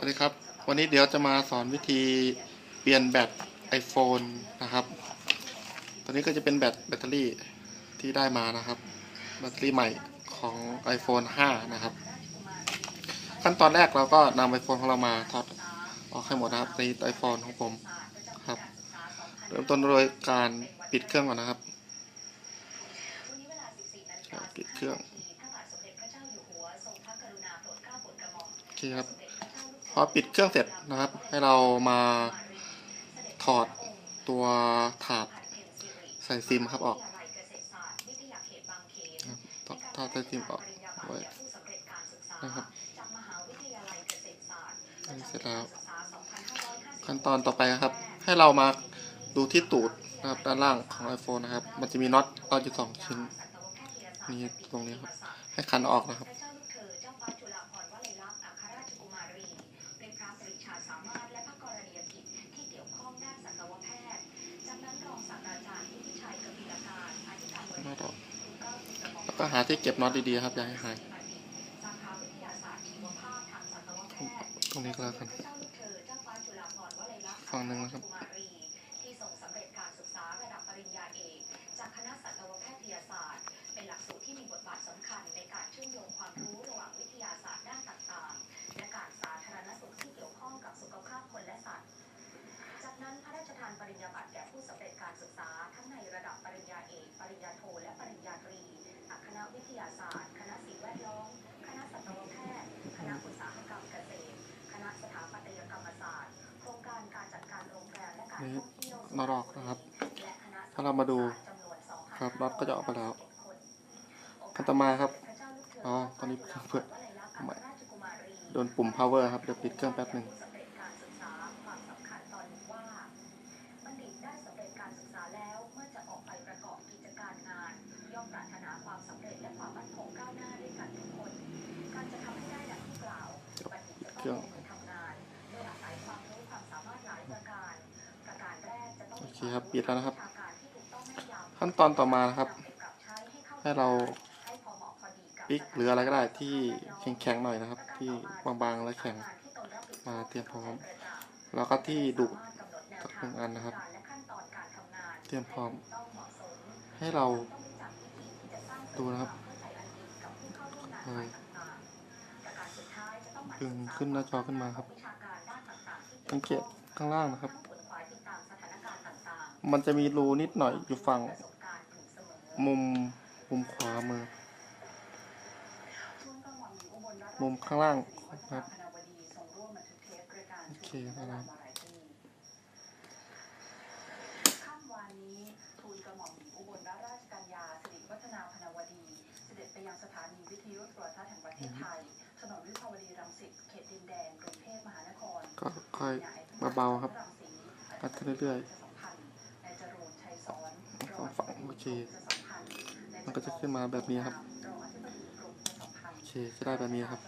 วัสดีครับ วันนี้เดี๋ยวจะมาสอนวิธีเปลี่ยนแบต iPhone นะครับตัวนี้ก็จะเป็นแบตแบตเตอรี่ที่ได้มานะครับ แบตเตอรี่ใหม่ของ iPhone 5 นะครับ ขั้นตอนแรกเราก็นำ iPhone ของเรามาถอดออกให้หมดนะครับใน iPhone ของผมครับ เริ่มต้นโดยการปิดเครื่องก่อนนะครับ ปิดเครื่องโอเคครับ อปิดเครื่องเสร็จนะครับ ให้เรามาถอดตัวถาดใส่ซิมครับออกถอดถอดใส่ซิมออกไว้นะครับนี่เสร็จแล้วขั้นตอนต่อไปนะครับ ให้เรามาดูที่ตูดนะครับด้านล่างของ iPhone นะครับ มันจะมีน็อตน็อตอยู่สองชิ้นนี่ตรงนี้ครับ ให้คันออกนะครับ น็อตออกแล้ว ก็หาที่เก็บน็อตดีๆครับอย่าให้หายตรงนี้ก็แล้วกันฝั่งหนึ่งนะครับที่ส่งสำเร็จากคณะสัตวแพทยศาสตร์ เป็นหลักสูตรที่มีบทบาทสำคัญในการช่วย องเที่ยวน็อกนะครับ ถ้าเรามาดูครับน็อตก็จะออกไปแล้วขั้นต่อมาครับอ๋อตอนนี้เครื่องเปิดโดนปุ่ม power ครับ เดี๋ยวปิดเครื่องแป๊บหนึ่งเครื่อง ปิดแล้วนะครับ ขั้นตอนต่อมานะครับ ให้เราปิกหรืออะไรก็ได้ที่แข็งๆหน่อยนะครับ ที่บางๆและแข็งมาเตรียมพร้อม แล้วก็ที่ดุสักหนึ่งอันนะครับ เตรียมพร้อม ให้เราดูนะครับยดึงขึ้นหน้าจอขึ้นมาครับสังเกตข้างล่างนะครับ มันจะมีรูนิดหน่อยอยู่ฝั่งมุมมุมขวามือ มุมข้างล่างนะครับโอเคนะครับค่ำวานนี้ทูลกระหม่อมหญิงอุบลราชกัญญาสิริวัฒนาพนวดีเสด็จไปยังสถานีวิทยุโทรทัศน์แห่งประเทศไทย ถนนวิภาวดีรังสิต เขตดินแดง กรุงเทพมหานคร ก็ค่อยเบาๆครับปัดขึ้นเรื่อยๆนายจรูญชัยสอน ๆสองฝั่ง โอเค มันก็จะขึ้นมาแบบนี้ครับ โอเค จะได้แบบนี้ครับ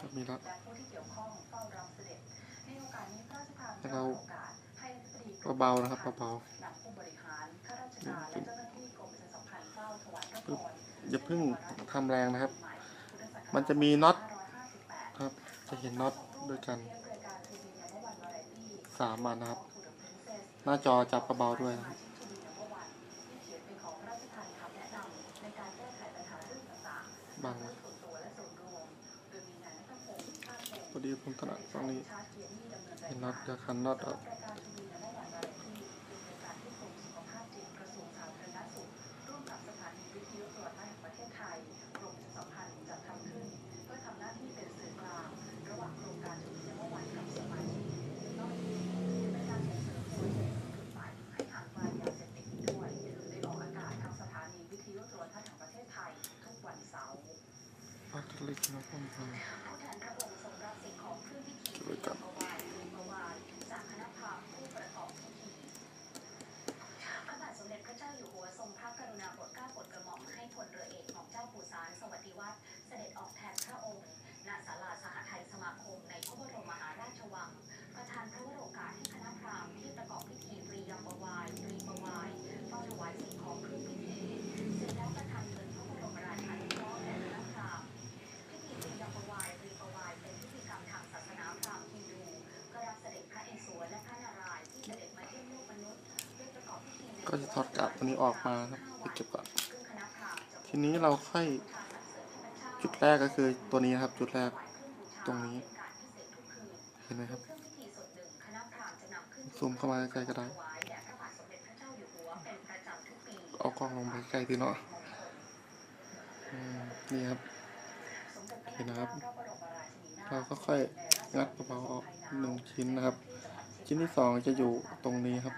แบบนี้ล้วและผู้ที่เกี่ยวข้องเบเสด็จในโอกาสนี้พระราชทานให้เราโอกาสให้อธิบดีกรมเบาๆนะครับเบานำผู้บาเจ้าหน้าที่กรมประชาสัมพันธ์เฝ้าถวายพระพรๆอย่าเพิ่งทำแรงนะครับ มันจะมีน็อตครับ จะเห็นน็อตด้วยกันสามอันนะครับ หน้าจอจับเบาๆด้วยนะครับ บางนพอดีผมถนัดฝั่งนี้นน็อตจะคันน็อตออกปักเล็กนะ ผมพาช่วยกัน พระบาทสมเด็จพระเจ้าอยู่หัวทรงพระกรุณาโปรดเกล้าโปรดกระหม่อมให้พลเรือเอกของเจ้าปู่สารสวัสดิวัฒน์เสด็จออกแทนพระองค์ณศาลาสหทัยสมาคมในพระบรมมหาราชวัง ประธานพระวโรกาสให้คณะพราหมณ์ที่ประกอบพิธีปรียมบวายตรีบวายเฝ้าถวายสิ่งของเครื่องพิธีเสร็จแล้วประทานเงินพระบรมราชานุเคราะห์แด่คณะพราหมณ์พิธีปรียมบวายตรีบวายเป็นพิธีกรรม ก็จะถอดกาบตัวนี้ออกมาครับไปเก็บก่อนทีนี้เราค่อยจุดแรกก็คือตัวนี้นะครับ จุดแรกตรงนี้ เห็นไหมครับซูมเข้ามาใกล้ๆก็ได้เอากล้องลงไปใกล้ทีเนาะนี่ครับเห็นนะครับ เราก็ค่อยงัดกระเป๋าออกหนึ่งชิ้นนะครับ ชิ้นที่สองจะอยู่ตรงนี้ครับ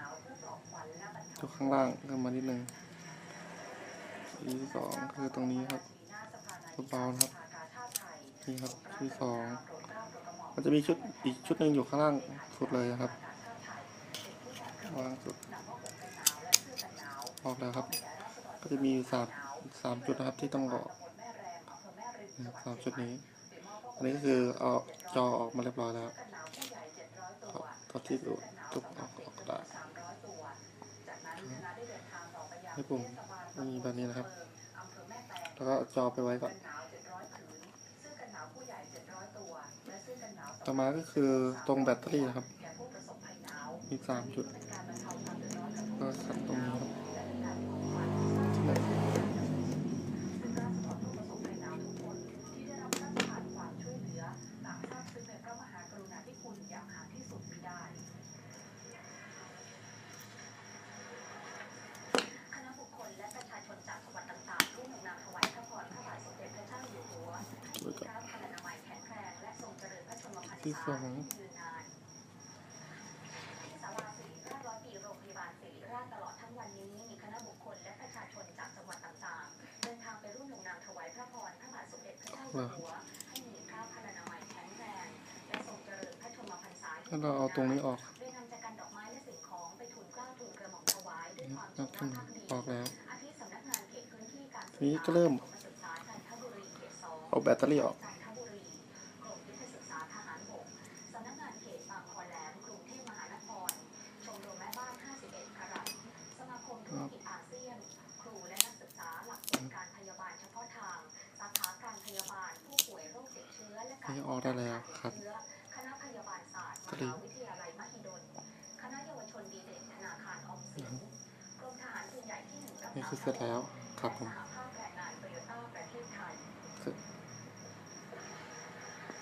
อยู่ข้างล่างขึ้นมานิดนึงที่สองคือตรงนี้ครับเบาๆนะครับนี่ครับที่สองมันจะมีชุดอีกชุดหนึ่งอยู่ข้างล่างสุดเลยนะครับข้างล่างสุดออกแล้วครับ ก็จะมีอยู่สามสามจุดนะครับที่ต้องออกนะสามจุดนี้ อันนี้ก็คือเอาจอออกมาเรียบร้อยแล้วก็ที่ดูจุกออกออกได้ ให้ปุ่มมีแบบนี้นะครับ แล้วก็เอาจอไปไว้ก่อนต่อมาก็คือตรงแบตเตอรี่นะครับ มีสามจุดก็ขัดตรงนี้ครับไว้ก่อนที่สอง ที่ศาลาสิริราชร้อยปีโรงพยาบาลสิริราชตลอดทั้งวันนี้มีคณะบุคคลและประชาชนจากจังหวัดต่างๆ เดินทางไปร่วมลงนามถวายพระพรพระบาทสมเด็จพระเจ้าอยู่หัว ให้มีพระพลานามัยแข็งแรง และทรงเจริญพระชนมพร รษาถ้าเราเอาตรงนี้ออกโดยนำจากการดอกไม้และสิ่งของไปทูลเกล้าทูลกระหม่อมถวายด้วยความจนับงขึ้นรักภักดีออกแล้วอาทิสำนักงานเขตพื้นที่การศึกทีนี้ษาก็เริ่มประถศึกษาจันทบุรีเขตสองเอาแบตเตอรี่ออก นึ่งรักนี่ษาคือเสร็จแล้วครับผม